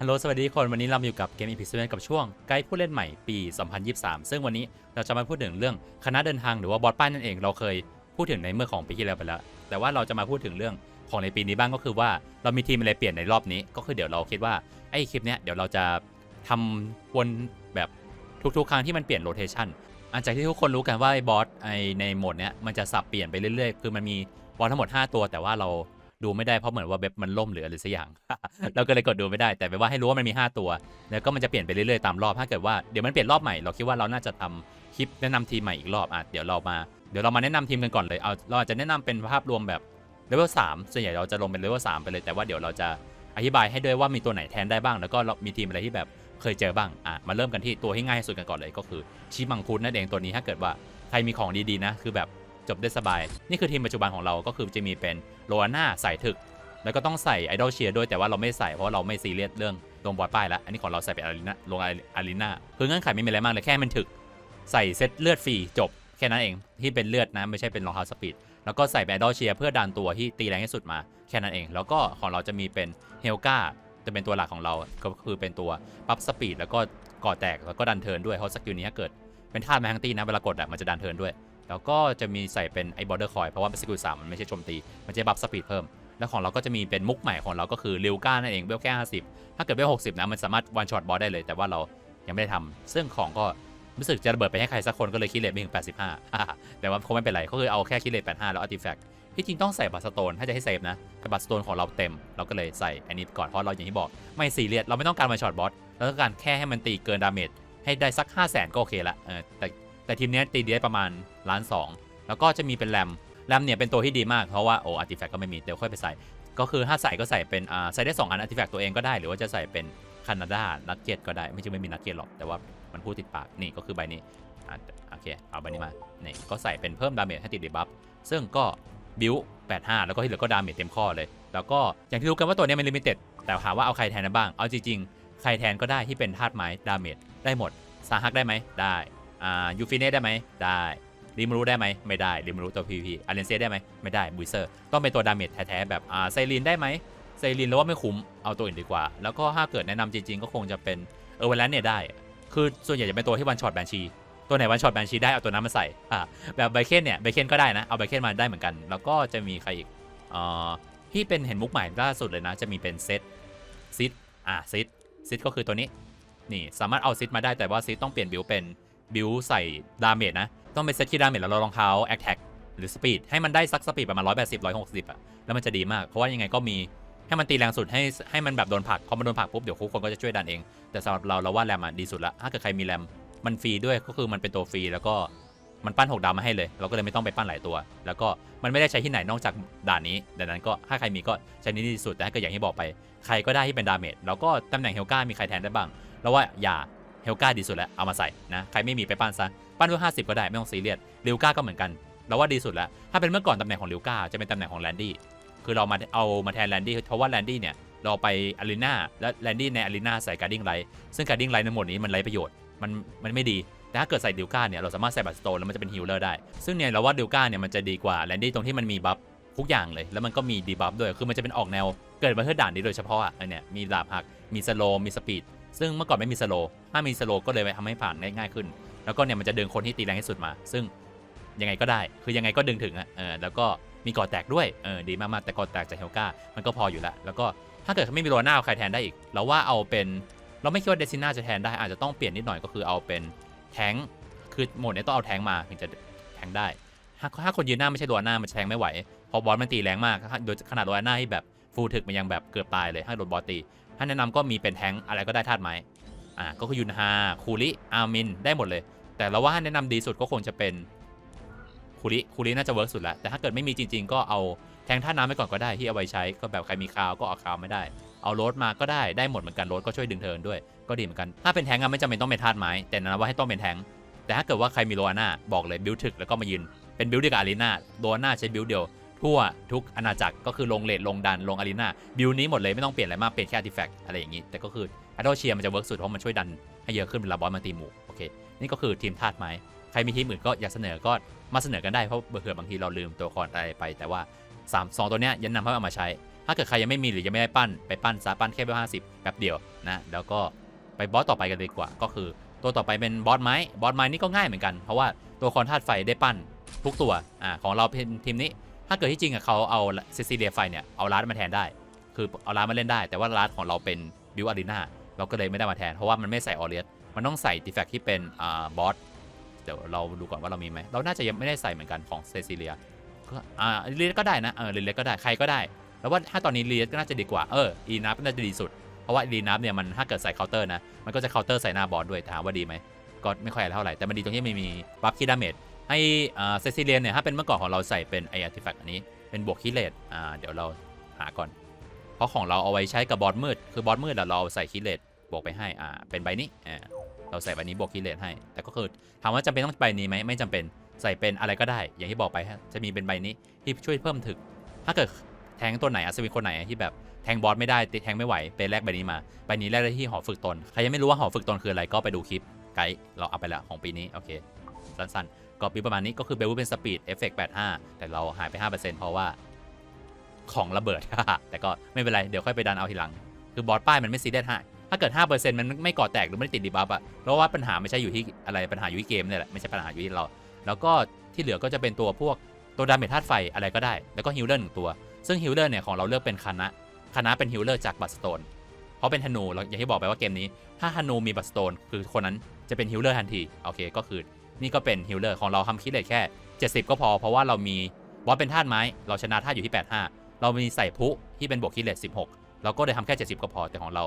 ฮัลโหลสวัสดีคนวันนี้เราอยู่กับเกมอีพิเซนกับช่วงไกด์ผู้เล่นใหม่ปี 2023 ซึ่งวันนี้เราจะมาพูดถึงเรื่องคณะเดินทางหรือว่าบอสป้ายนั่นเองเราเคยพูดถึงในเมื่อของปีที่แล้วไปแล้ว แต่ว่าเราจะมาพูดถึงเรื่องของในปีนี้บ้างก็คือว่าเรามีทีมอะไรเปลี่ยนในรอบนี้ ก็คือเดี๋ยวเราคิดว่าไอ้คลิปเนี้ยเดี๋ยวเราจะทำวนแบบทุกๆ ครั้งที่มันเปลี่ยนโรเทชันอันจากที่ทุกคนรู้กันว่าไอ้บอสไอในโหมดเนี้ยมันจะสับเปลี่ยนไปเรื่อยๆ คือมันมีบอสทั้งหมด 5 ตัว แต่ว่าเรา ดูไม่ได้เพราะเหมือนว่าเว็บมันล่มหรืออะไรสักอย่าง เราก็เลยกดดูไม่ได้ แต่ไปว่าให้รู้ว่ามันมี 5 ตัว แล้วก็มันจะเปลี่ยนไปเรื่อยๆตามรอบถ้าเกิดว่าเดี๋ยวมันเปลี่ยนรอบใหม่เราคิดว่าเราน่าจะทำคลิปแนะนำทีมใหม่อีกรอบอะเดี๋ยวเรามาเดี๋ยวเรามาแนะนำทีมกันก่อนเลยเอาเราอาจจะแนะนำเป็นภาพรวมแบบเลเวลสามส่วนใหญ่เราจะลงเป็นเลเวลสามไปเลยแต่ว่าเดี๋ยวเราจะอธิบายให้ด้วยว่ามีตัวไหนแทนได้บ้าง แล้วก็มีทีมอะไรที่แบบเคยเจอบ้างอะมาเริ่มกันที่ตัวที่ง่ายที่สุดกันก่อนเลยก็คือชิมังคุดนั่นเองตัวนี้ถ้าเกิดว่าใครมีของดีๆนะคือแบบ จบได้สบาย นี่คือทีมปัจจุบันของเราก็คือจะมีเป็นโลอาน่าใส่ถึก แล้วก็ต้องใส่ไอดอลเชียร์ด้วยแต่ว่าเราไม่ใส่เพราะเราไม่ซีเรียสเรื่องลงบอลป้ายแล้วอันนี้ของเราใส่เป็นอารีนาลงอารีนาคือเงื่อนไขไม่มีอะไรมากเลยแค่มันถึก ใส่เซตเลือดฟรีจบแค่นั้นเองที่เป็นเลือดนะไม่ใช่เป็นรองเท้าสปีดแล้วก็ใส่แบดอลเชียร์เพื่อดันตัวที่ตีแรงที่สุดมาแค่นั้นเอง แล้วก็ของเราจะมีเป็นเฮลกาจะเป็นตัวหลักของเราก็คือเป็นตัวปั๊บสปีดแล้วก็ก่อแตกแล้วก็ดันเทินด้วยเพราะสกิลนี้ถ้าเกิดเป็นท่าแมงตี้นะเวลากดอะมันจะดันเทินด้วย แล้วก็จะมีใส่เป็นไอ้บอร์เดอร์คอยเพราะว่าเป็นสกิลสามมันไม่ใช่โจมตี มันจะบัฟสปีดเพิ่ม แล้วของเราก็จะมีเป็นมุกใหม่ของเราก็คือลิวก้านั่นเองเวลแค่50ถ้าเกิดเวล60นะมันสามารถวันช็อตบอสได้เลย แต่ว่าเรายังไม่ได้ทำซึ่งของก็รู้สึกจะระเบิดไปให้ใครสักคนก็เลยคิดเลทไปถึง85อ่าแต่ว่าคงไม่เป็นไรก็คือเอาแค่คิดเลท85 แล้วอาร์ติแฟกต์ที่จริงต้องใส่บัตสโตนถ้าจะให้เซฟนะแต่บัตสโตนของเราเต็ม เราก็เลยใส่อันนี้ก่อนเพราะเราอย่างที่บอกไม่ซีเรียสเราไม่ต้องการวันช็อตบอสเราต้องการแค่ให้มันตีเกินดาเมจให้ได้สัก 5 0 0 0 0 0ก็โอเคละเออแต่ แต่ทีมนี้ตีได้ประมาณล้านสองแล้วก็จะมีเป็นแรมแรมเนี่ยเป็นตัวที่ดีมากเพราะว่าโอ้อาร์ติแฟกต์ก็ไม่มีเดี๋ยวค่อยไปใส่ ก็คือถ้าใส่ก็ใส่เป็นอ่าใส่ได้ 2 อันอาร์ติแฟกต์ตัวเองก็ได้ หรือว่าจะใส่เป็นแคนาดานัดเก็ตก็ได้ไม่ใช่ไม่มีนัดเก็ตหรอกแต่ว่ามันพูดติดปากนี่ก็คือใบนี้อะโอเคเอาใบนี้มานี่ก็ใส่เป็นเพิ่มดาเมจให้ติดดีบัฟซึ่งก็บิว85 แล้วก็ที่เหลือก็ดาเมจเต็มข้อเลย แล้วก็อย่างที่รู้กันว่าตัวนี้มันลิมิเต็ดแต่ถามว่าเอาใครแทนได้บ้างเอาจริงๆใครแทนก็ได้ที่เป็นธาตุไม้ดาเมจได้หมดซาฮักได้ไหมได้ อ่ายูฟิเน่ได้ไหมได้ริมรู้ได้ไหมไม่ได้ริมรู้ตัว PVP อาเลนเซียได้ไหมไม่ได้บุยเซอร์ต้องเป็นตัวดาเมจแท้ๆแบบอ่าไซรินได้ไหมไซรินแล้วว่าไม่คุ้มเอาตัวอื่นดีกว่า แล้วก็ถ้าเกิดแนะนำจริงๆ ก็คงจะเป็นเออเวลนเนี่ยได้ คือส่วนใหญ่จะเป็นตัวที่วันช็อตแบนชีตัวไหนวันช็อตแบนชีได้เอาตัวนั้นมาใส่อ่าแบบไบเคนเนี่ยไบเคนก็ได้นะเอาไบเคนมาได้เหมือนกัน แล้วก็จะมีใครอีกอ่าที่เป็นเห็นมุกใหม่ล่าสุดเลยนะ จะมีเป็นเซตซิดอ่าซิดซิดก็คือตัวนี้นี่สามารถเอาซิดมาได้แต่ว่าซิดต้องเปลี่ยนบิวเป็น บิวใส่ดาเมจนะ ต้องเป็นเซตที่ดาเมจแล้วเรารองเท้าแอคแท็กหรือสปีดให้มันได้สักสปีดประมาณ180 160อะแล้วมันจะดีมาก เพราะว่ายังไงก็มีให้มันตีแรงสุดให้ให้มันแบบโดนผลักพอมันโดนผลักปุ๊บเดี๋ยวคุกคนก็จะช่วยดันเอง แต่สำหรับเราเราว่าแรมอะดีสุดละถ้าเกิดใครมีแรมมันฟรีด้วยก็คือมันเป็นตัวฟรีแล้วก็มันปั้น 6 ดาวมาให้เลย เราก็เลยไม่ต้องไปปั้นหลายตัว แล้วก็มันไม่ได้ใช้ที่ไหนนอกจากด่านนี้ดังนั้นก็ถ้าใครมีก็ใช้นี้ดีสุดแต่ถ้าเกิดอย่างที่บอกไป ใครก็ได้ที่เป็นดาเมจแล้วก็ตำแหน่งเฮลก้ามีใครแทนได้บ้างเราว่าอย่า เฮลกาดีสุดแล้วเอามาใส่นะใครไม่มีไปปั้นซะปั้นเพื่อ50ก็ได้ไม่ต้องซีเรียสลิวกาก็เหมือนกันเราว่าดีสุดแล้วถ้าเป็นเมื่อก่อนตำแหน่งของลิวกาจะเป็นตำแหน่งของแลนดี้คือเรามาเอามาแทนแลนดี้เพราะว่าแลนดี้เนี่ยเราไปอารีนาแล้วแลนดี้ในอารีนาใส่การ์ดิ้งไลท์ซึ่งการ์ดิ้งไลท์ในโหมดนี้มันไร้ประโยชน์มันมันไม่ดีแต่ถ้าเกิดใส่ดิวก้าเนี่ยเราสามารถใส่บัตสโตนแล้วมันจะเป็นฮิลเลอร์ได้ ซึ่งเนี่ยเราว่าดิวก้าเนี่ยมันจะดีกว่าแลนดี้ตรงที่มันมีบัฟทุกอย่างเลย แล้วมันก็มีดีบัฟด้วย คือมันจะเป็นออกแนวเกิดมาเพื่อด่านนี้โดยเฉพาะอะอันเนี่ยมีดาบหัก มีสโลมีสปีด ซึ่งเมื่อก่อนไม่มีสโลถ้ามีสโลก็เลยไปทำให้ผ่านง่ายๆขึ้น แล้วก็เนี่ยมันจะดึงคนที่ตีแรงที่สุดมา ซึ่งยังไงก็ได้ คือยังไงก็ดึงถึงอะเออแล้วก็มีกอดแตกด้วย เออดีมากๆ แต่กอดแตกจากเฮลกามันก็พออยู่ล้วแล้วก็ถ้าเกิดไม่มีโรน่าใครแทนได้อีก เราว่าเอาเป็นเราไม่คิดว่าเดซิน่าจะแทนได้อาจจะต้องเปลี่ยนนิดหน่อยก็คือเอาเป็นแทงคือโหมดนี้ต้องเอาแทงมาถึงจะแทงได้ถ้าถ้าคนยืนหน้าไม่ใช่โรน่ามันแทงไม่ไหวเพราะบอสมันตีแรงมากโดยขนาดโรน่าที่แบบฟูถึกมันยังแบบเกือบตายเลยถ้โดนบอสตี ถ้าแนะนำก็มีเป็นแทงอะไรก็ได้ธาตุไม้อ่าก็คือยุนฮาคูริอาร์มินได้หมดเลย แต่เราว่าแนะนำดีสุดก็คงจะเป็นคูริคูริน่าจะเวิร์กสุดแล้วแต่ถ้าเกิดไม่มีจริง ๆ ก็เอาแทงท่าน้ำไปก่อนก็ได้ที่เอาไว้ใช้ก็แบบใครมีคาวก็เอาคาวไม่ได้ เอาโรดมาก็ได้ได้หมดเหมือนกันโรดก็ช่วยดึงเทินด้วยก็ดีเหมือนกันถ้าเป็นแทงอะไม่จำเป็นต้องเป็นธาตุไม้แต่นะนว่าให้ต้องเป็นแทงแต่ถ้าเกิดว่าใครมีโลอาน่าบอกเลยบิวถึกแล้วก็มายืนเป็นบิวเดียวกับอารีนาโลอาน่าใช้บิวเดียว ทั่วทุกอาณาจักรก็คือลงเลทลงดันลงอารีนาบิวนี้หมดเลยไม่ต้องเปลี่ยนอะไรมากเปลี่ยนแค่อาร์ติแฟกต์อะไรอย่างนี้ แต่ก็คืออัลโดเชียมันจะเวิร์กสุดเพราะมันช่วยดันให้เยอะขึ้นเวลาบอสมันตีหมู่โอเคนี่ก็คือทีมธาตุไม้ใครมีทีมอื่นก็อยากเสนอก็มาเสนอกันได้เพราะเผื่อบางทีเราลืมตัวละครอะไรไป แต่ว่า3 2ตัวเนี้ยยันนำให้เอามาใช้ ถ้าเกิดใครยังไม่มีหรือยังไม่ได้ปั้นไปปั้นซะปั้นแค่เบลห้าสิบแป๊บเดียวนะแล้วก็ไปบอสต่อไปกันดีกว่า ก็คือตัวต่อไปเป็นบอสไม้บอสไม้นี่ก็ง่ายเหมือนกันเพราะว่าตัวคอนธาตุไฟได้ปั้นทุกตัวอ่าของเราเป็นทีมนี้ ถ้าเกิดที่จริงอะเขาเอาเซซิเลียไฟเนี่ยเอาร้านมาแทนได้ คือเอาร้านมาเล่นได้ แต่ว่าร้านของเราเป็นบิวอารีนาเราก็เลยไม่ได้มาแทน เพราะว่ามันไม่ใส่ออเรียสมันต้องใส่ดีแฟกที่เป็นอ่าบอสเดี๋ยวเราดูก่อนว่าเรามีไหมเราน่าจะยังไม่ได้ใส่เหมือนกันของเซซิเลียก็อ่าลีเลสก็ได้นะเออลีเลสก็ได้ใครก็ได้ แล้วว่าถ้าตอนนี้ลีเลสก็น่าจะดีกว่าเอออีนับก็น่าจะดีสุดเพราะว่าอีนับเนี่ยมันถ้าเกิดใส่เคาน์เตอร์นะมันก็จะเคาน์เตอร์ใส่หน้าบอสด้วยถามว่าดีไหมก็ไม่ค่อยอะไรเท่าไหร่แต่มันดีตรงที่ไม่มีบัฟคีดาเมจ ให้เซซิเลียนเนี่ยถ้าเป็นเมื่อก่อนของเราใส่เป็นไออาร์ติแฟกต์อันนี้เป็นบวกคิเลตอ่าเดี๋ยวเราหาก่อน เพราะของเราเอาไว้ใช้กับบอสมืด คือบอสมืดเราเอาใส่คิเลตบวกไปให้อ่าเป็นใบนี้อ่าเราใส่ใบนี้บวกคิเลตให้ แต่ก็คือถามว่าจำเป็นต้องใบนี้ไหมไม่จำเป็นใส่เป็นอะไรก็ได้ อย่างที่บอกไปจะมีเป็นใบนี้ที่ช่วยเพิ่มถึก ถ้าเกิดแทงตัวไหนอัศวินคนไหนที่แบบแทงบอสไม่ได้ติดแทงไม่ไหวไปแลกใบนี้มาใบนี้แลกได้ที่หอฝึกตนใครยังไม่รู้ว่าหอฝึกตนคืออะไรก็ไปดูคลิปไกด์เราเอาไปแล้วของปีนี้โอเคสั้นๆ ก็ปีประมาณนี้ก็คือเบลวูเป็นสปีดเอฟเฟกต์85 แต่เราหายไป 5%เพราะว่าของระเบิด แต่ก็ไม่เป็นไร เดี๋ยวค่อยไปดันเอาทีหลัง คือบอสป้ายมันไม่ซีเรสให้ถ้าเกิด 5%มันไม่ก่อแตกหรือไม่ติดดีบัฟอะเพราะว่าปัญหาไม่ใช่อยู่ที่อะไรปัญหาอยู่ที่เกมเนี่ยแหละไม่ใช่ปัญหาอยู่ที่เรา แล้วก็ที่เหลือก็จะเป็นตัวพวกตัวดาเมจธาตุไฟอะไรก็ได้ แล้วก็ฮิลเลอร์หนึ่งตัว ซึ่งฮิลเลอร์เนี่ยของเราเลือกเป็นคานะคานะเป็นฮิลเลอร์จากบัตสโตนเพราะเป็นธนูเราอย่างที่บอกไปว่าเกมนี้ ถ้าธนูมีบัตสโตนคือคนนั้นจะเป็นฮิลเลอร์ทันทีโอเคก็คือ นี่ก็เป็นฮิลเลอร์ของเราทำคิดเลทแค่ 70 ก็พอ เพราะว่าเรามีบอสเป็นธาตุไม้ เราชนะธาตุอยู่ที่ 85 เรามีใส่พุที่เป็นบวกคิดเลท16 เราก็เลยทำแค่ 70 ก็พอ แต่ของเรา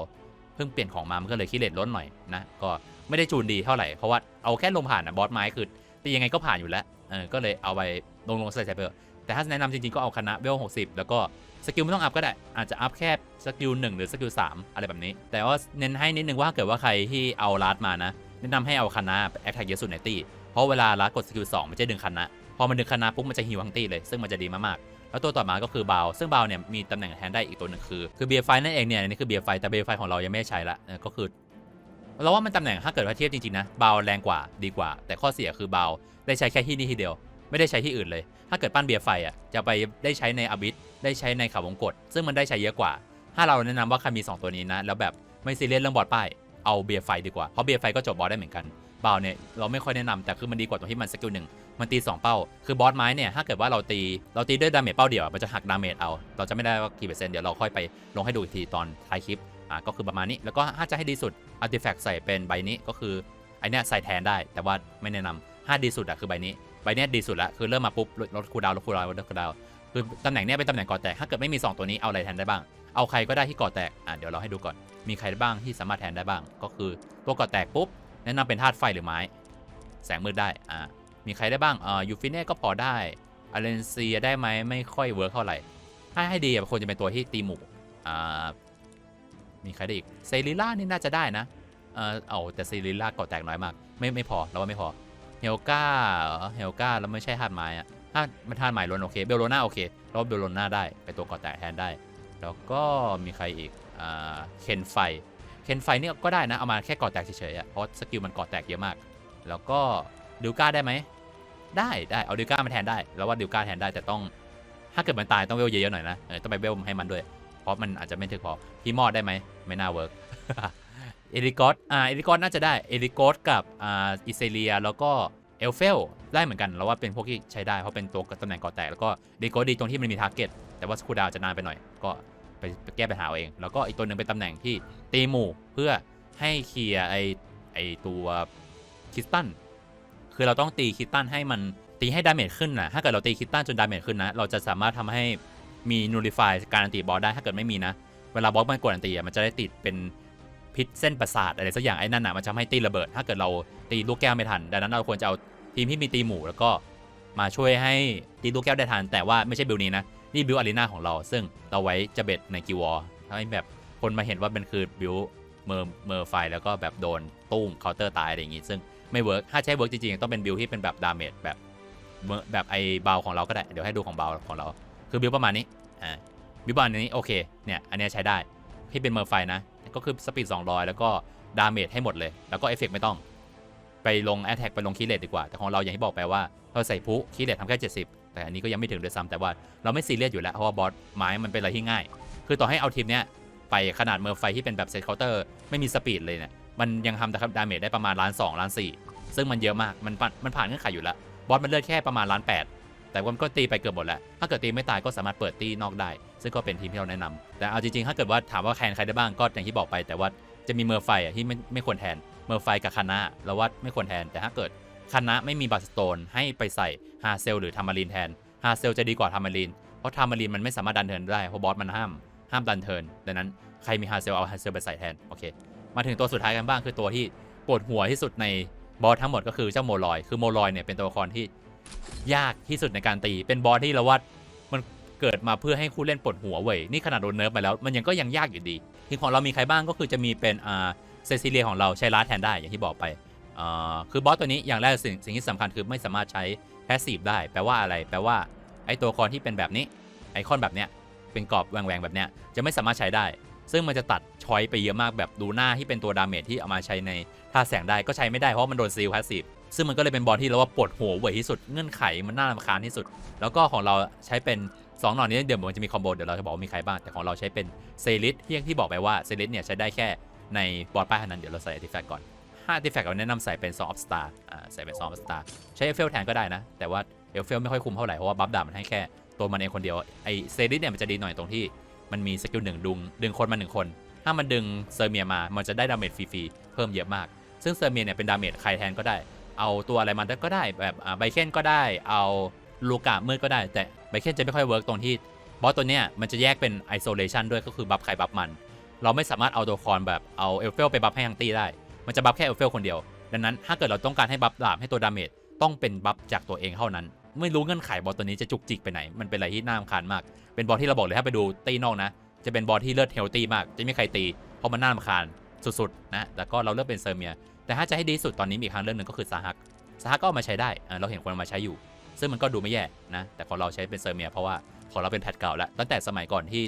เพิ่งเปลี่ยนของมา มันก็เลยคิดเลทลดหน่อยนะ ก็ไม่ได้จูนดีเท่าไหร่ เพราะว่าเอาแค่ลงผ่านนะบอสไม้คือตียังไงก็ผ่านอยู่แล้ว เออ ก็เลยเอาไปลงลงใส่ใส่ไปเถอะแต่ถ้าแนะนำจริงๆก็เอาคณะเวล60 แล้วก็สกิลไม่ต้องอัพก็ได้ อาจจะอัพแค่สกิล1หรือสกิล3อะไรแบบนี้ แต่ว่าเน้นให้นิดนึงว่าเกิดว่าใครที่เอาลัดมานะแนะนำให้เอาคณะแอคแท็กเยอะสุดในตี้ ราะเวลาลัดกดสกิล2มันจะดึงคณะพอมันดึงคณะปุ๊บมันจะฮิวทั้งตี้เลย ซึ่งมันจะดีมากๆ แล้วตัวต่อมาก็คือบาวซึ่งบาวเนี่ยมีตำแหน่งแทนได้อีกตัวหนึ่งคือคือเบียร์ไฟนั่นเองเนี่ยนี่คือเบียร์ไฟแต่เบียร์ไฟของเรายังไม่ได้ใช้ละก็คือเราว่ามันตำแหน่งถ้าเกิดว่าเทียบจริงๆนะบาวแรงกว่าดีกว่า แต่ข้อเสียคือบาวได้ใช้แค่ที่นี่ทีเดียว ไม่ได้ใช้ที่อื่นเลย ถ้าเกิดปั้นเบียร์ไฟอะจะไปได้ใช้ในอบิสได้ใช้ในเขาวงกฏซึ่งมันได้ใช้เยอะกว่า ถ้าเราแนะนำว่าใครมี 2 ตัวนี้นะ แล้วแบบไม่ซีเรียสเรื่องบอดป้ายเอาเบียร์ไฟดีกว่าเพราะเบียร์ไฟก็จบบอสได้เหมือนกัน บาวเนี่ยเราไม่ค่อยแนะนำแต่คือมันดีกว่าตรงที่มันสกิลหนึ่งมันตี 2 เป้า คือบอสไม้เนี่ยถ้าเกิดว่าเราตีเราตีด้วยดาเมจเป้าเดียวมันจะหักดาเมจเอาเราจะไม่ได้ว่ากี่เปอร์เซ็นต์เดี๋ยวเราค่อยไปลงให้ดูอีกทีตอนท้ายคลิปอะก็คือประมาณนี้แล้วก็ถ้าจะให้ดีสุดอาร์ติแฟกต์ใส่เป็นใบนี้ก็คือไอเนี้ยใส่แทนได้ แต่ว่าไม่แนะนำถ้าดีสุดอะคือใบนี้ใบเนี้ยดีสุดละคือเริ่มมาปุ๊บลดคูลดาวลดคูลดาวลดคูลดาวคือตำแหน่งเนี้ยเป็นตำแหน่งก่อแตกถ้าเกิดไม่มี 2 ตัวนี้เอาอะไรแทนได้บ้าง เอาใครก็ได้ที่ก่อแตกอะเดี๋ยวเราให้ดูก่อนมีใครบ้างที่สามารถแทนได้บ้าง ก็คือตัวก่อแตกปุ๊บ แนะนำเป็นธาตุไฟหรือไม้ แสงมืดได้ อ่า มีใครได้บ้างอ่ายูฟิเน่ก็พอได้อาเลนเซียได้ไหมไม่ค่อยเวิร์กเท่าไหร่ถ้ให้ดีอะควรจะเป็นตัวที่ตีหมูอ่า มีใครได้อีก เซริล่านี่น่าจะได้นะ เออเอาแต่เซริล่าก่อแตกน้อยมาก ไม่ไม่พอเราว่าไม่พอ เฮลกาเฮลกาแล้วไม่ใช่ธาตุไม้อะถ้ามันธาตุไม้ล้วนโอเค เบลโลนาโอเคเราว่าเบลโลนาได้เป็นตัวก่อแตกแทนได้ แล้วก็มีใครอีก อ่า เคนไฟ เคนไฟนี่ก็ได้นะ เอามาแค่ก่อแตกเฉยๆอะเพราะสกิลมันก่อแตกเยอะมาก แล้วก็ดิวก้าได้ไหม ได้ได้เอาดิวก้ามาแทนได้ แล้วว่าดิวก้าแทนได้แต่ต้อง ถ้าเกิดมันตายต้องเวลเยอะๆหน่อยนะเออต้องไปเวลให้มันด้วย เพราะมันอาจจะไม่ถึงพอพี่มอดได้ไหมไม่น่าเวิร์กเอริกอสอ่าเอริกอสน่าจะได้เอริกอสกับอ่าอิเซเลียแล้วก็เอลเฟลได้เหมือนกันเราว่าเป็นพวกที่ใช้ได้เพราะเป็นตัวตำแหน่งก่อแตกแล้วก็เอริกดีตรงที่มันมีทาร์เก็ตแต่ว่าคูดาวจะนานไปหน่อยก็ ไปแก้ปัญหาเอง แล้วก็อีกตัวหนึ่งเป็นตำแหน่งที่ตีหมู่เพื่อให้เคลียร์ไอไอตัวคิสตันคือเราต้องตีคิสตันให้มันตีให้ดาเมจขึ้นนะถ้าเกิดเราตีคิสตันจนดาเมจขึ้นนะ เราจะสามารถทำให้มีนูริฟายการันตีบอสได้ถ้าเกิดไม่มีนะ เวลาบอสมันกดอันตีอะมันจะได้ติดเป็นพิษเส้นประสาทอะไรสักอย่างไอ้นั่นน่ะมันจะทำให้ตีระเบิด ถ้าเกิดเราตีลูกแก้วไม่ทัน ดังนั้นเราควรจะเอาทีมที่มีตีหมู่แล้วก็มาช่วยให้ตีลูกแก้วได้ทันแต่ว่าไม่ใช่บิลนี้นะ นี่บิลอารีนาของเรา ซึ่งเราไว้จะเบ็ดในกิวอร์ให้แบบคนมาเห็นว่ามันคือบิลเมอร์เมอร์ไฟแล้วก็แบบโดนตุ้มเคาน์เตอร์ตายอะไรอย่างงี้ ซึ่งไม่เวิร์กถ้าใช้เวิร์กจริงๆ ต้องเป็นบิลที่เป็นแบบดาเมจแบบแบบไอ้เบาของเราก็ได้ เดี๋ยวให้ดูของเบาของเรา คือบิลประมาณนี้อ่าบิลประมาณนี้โอเคเนี่ยอันนี้ใช้ได้ที่เป็นเมอร์ไฟนะ ก็คือสปีด200 แล้วก็ดาเมจให้หมดเลย แล้วก็เอฟเฟกไม่ต้อง ไปลงแอ t แทกไปลงคีเลตดีกว่า แต่ของเราอย่างที่บอกไปว่าเราใส่พุคีเลตทำแค่ 70 แต่อันนี้ก็ยังไม่ถึงด้วยซ้ำแต่ว่าเราไม่ซีเรียสอยู่แล้วเพราะว่าบอสไม้มันเป็นอะไรที่ง่าย คือต่อให้เอาทีมเนี้ยไปขนาดเมอร์ไฟที่เป็นแบบเซตเคาน์เตอร์ไม่มีสปีดเลยเนี่ยมันยังทำแต่ดาเมจได้ประมาณล้านสองล้านสี่ซึ่งมันเยอะมากมันมันผ่านเงื่อนไขอยู่แล้วบอสมันเลือดแค่ประมาณล้านแปดแต่ว่ามันก็ตีไปเกือบหมดแล้ว ถ้าเกิดตีไม่ตายก็สามารถเปิดตีนอกได้ ซึ่งก็เป็นทีมที่เราแนะนำแต่เอาจริงๆ ถ้าเกิดว่าถามว่าแทนใครได้บ้างก็อย่างที่บอกไป แต่ว่าจะมีเมอร์ไฟอะที่ไม่ไม่ควรแทน เมอร์ไฟกับคานะเราว่าไม่ควรแทน แต่ถ้าเกิด คานะไม่มีบัตสโตนให้ไปใส่ฮาเซลหรือทามารีนแทนฮาเซลจะดีกว่าทามารีนเพราะทามารีนมันไม่สามารถดันเทิร์นได้เพราะบอสมันห้ามห้ามดันเทิร์นดังนั้นใครมีฮาเซลเอาฮาเซลไปใส่แทนโอเคมาถึงตัวสุดท้ายกันบ้างคือตัวที่ปวดหัวที่สุดในบอสทั้งหมดก็คือเจ้าโมลอย คือโมลอยเนี่ยเป็นตัวละครที่ยากที่สุดในการตี เป็นบอสที่เราว่ามันเกิดมาเพื่อให้คู่เล่นปวดหัวเว้ยนี่ขนาดโดนเนิร์ฟไปแล้ว มันยังก็ยังยากอยู่ดีทีมของเรามีใครบ้างก็คือจะมีเป็นอ่าเซซิเลียของเราใช้ลาแทนได้อย่างที่บอกไป คือบอสตัวนี้อย่างแรกสิ่งสิ่งที่สำคัญคือไม่สามารถใช้แพสซีฟได้ แปลว่าอะไร แปลว่าไอตัวละครที่เป็นแบบนี้ ไอคอนแบบเนี้ย เป็นกรอบแหวงๆแบบเนี้ย จะไม่สามารถใช้ได้ ซึ่งมันจะตัดชอยไปเยอะมากแบบดูหน้าที่เป็นตัวดาเมจที่เอามาใช้ในท่าแสงได้ก็ใช้ไม่ได้เพราะมันโดนซีลแพสซีฟ ซึ่งมันก็เลยเป็นบอลที่เราว่าปวดหัวเว่ยที่สุด เงื่อนไขมันน่ารำคาญที่สุด แล้วก็ของเราใช้เป็น2หน่อนี้เดี๋ยวมันจะมีคอมโบเดี๋ยวเราจะบอกว่ามีใครบ้าง แต่ของเราใช้เป็นเซลิสที่องที่บอกไปว่าเซลิสเนี่ยใช้ได้แค่ในบอลป้ายเท่านั้นเดี๋ยวเราใส่อติแฟกก่อน 5อาติแฟกต์เราแนะนำใส่เป็น2 of star อ่าใส่เป็น2 of star ใช้เอฟเฟลแทนก็ได้นะ แต่ว่าเอฟเฟลไม่ค่อยคุ้มเท่าไหร่ เพราะว่าบัฟดาบมันให้แค่ตัวมันเองคนเดียว ไอเซลิสเนี่ยมันจะดีหน่อยตรงที่มันมีสกิลหนึ่งดึงดึงคนมาหนึ่งคน ถ้ามันดึงเซอร์เมียมา มันจะได้ดาเมจฟรีๆ เพิ่มเยอะมาก ซึ่งเซอร์เมียเนี่ยเป็นดาเมจใครแทนก็ได้ เอาตัวอะไรมาก็ได้แบบไบเคนก็ได้ เอาลูกามืดก็ได้ แต่ไบเคนจะไม่ค่อยเวิร์กตรงที่บอสตัวเนี้ยมันจะแยกเป็นไอโซเลชันด้วยก็คือบัฟใครบัฟมัน เราไม่สามารถเอาตัวคอนแบบเอาเอลเฟลไปบัฟให้ทั้งตีได้ มันจะบัฟแค่เอลเฟลคนเดียว ดังนั้นถ้าเกิดเราต้องการให้บัฟดาบให้ตัวดาเมจต้องเป็นบัฟจากตัวเองเท่านั้น ไม่รู้เงื่อนไขบอสตัวนี้จะจุกจิกไปไหน มันเป็นอะไรที่น่ารำคาญมาก เป็นบอสที่เราบอกเลยถ้าไปดูตีนอกนะ จะเป็นบอสที่เลือดเฮลตี้มาก จะไม่มีใครตีเพราะมันน่ารำคาญสุดๆนะ แต่ก็เราเลือกเป็นเซอร์เมีย แต่ถ้าจะให้ดีสุดตอนนี้มีอีกทางเลือกหนึ่งก็คือซาฮักซาฮักก็เอามาใช้ได้ เราเห็นคนเอามาใช้อยู่ ซึ่งมันก็ดูไม่แย่นะ แต่ของเราใช้เป็นเซอร์เมียเพราะว่าของเราเป็นแพทเก่าแล้ว ตั้งแต่สมัยก่อนที่